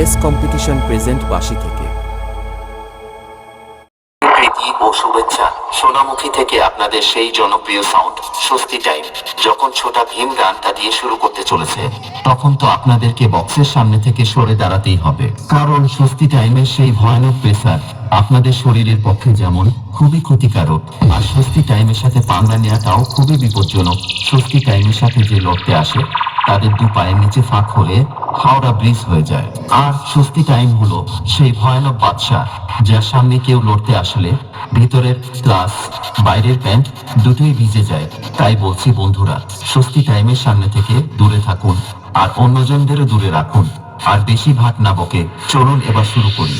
S competition present বাসি থেকে। ও শুভেচ্ছা, সোনামুখী থেকে আপনাদের সেই জনপ্রিয় সাউন্ড স্বস্তি টাইম যখন ছোটা ভীম গানটা দিয়ে শুরু করতে চলেছে, তখন তো আপনাদেরকে বক্সের সামনে থেকে সরে দাঁড়াতেই হবে। কারণ স্বস্তি টাইমের সেই ভয়ানক প্রেসার আপনাদের শরীরের পক্ষে যেমন খুবই ক্ষতিকারক, আর স্বস্তি টাইমের সাথে পাঙ্গা নেওয়াটাও খুবই বিপজ্জনক। স্বস্তি টাইমের সাথে যে লড়তে আসে, তাদের দু পায়ের নিচে ফাঁক হলে হাওড়া ব্রিজ হয়ে যায়। আর স্বস্তি টাইম হলো সেই ভয়ানক বাদশাহ যার সামনে কেউ লড়তে আসলে ভিতরের ক্লাস বাইরের প্যান্ট দুটোই ভিজে যায়। তাই বলছি বন্ধুরা, স্বস্তি টাইমের সামনে থেকে দূরে থাকুন আর অন্যজনদেরও দূরে রাখুন। আর বেশি ভাট না বকে, চলুন এবার শুরু করি।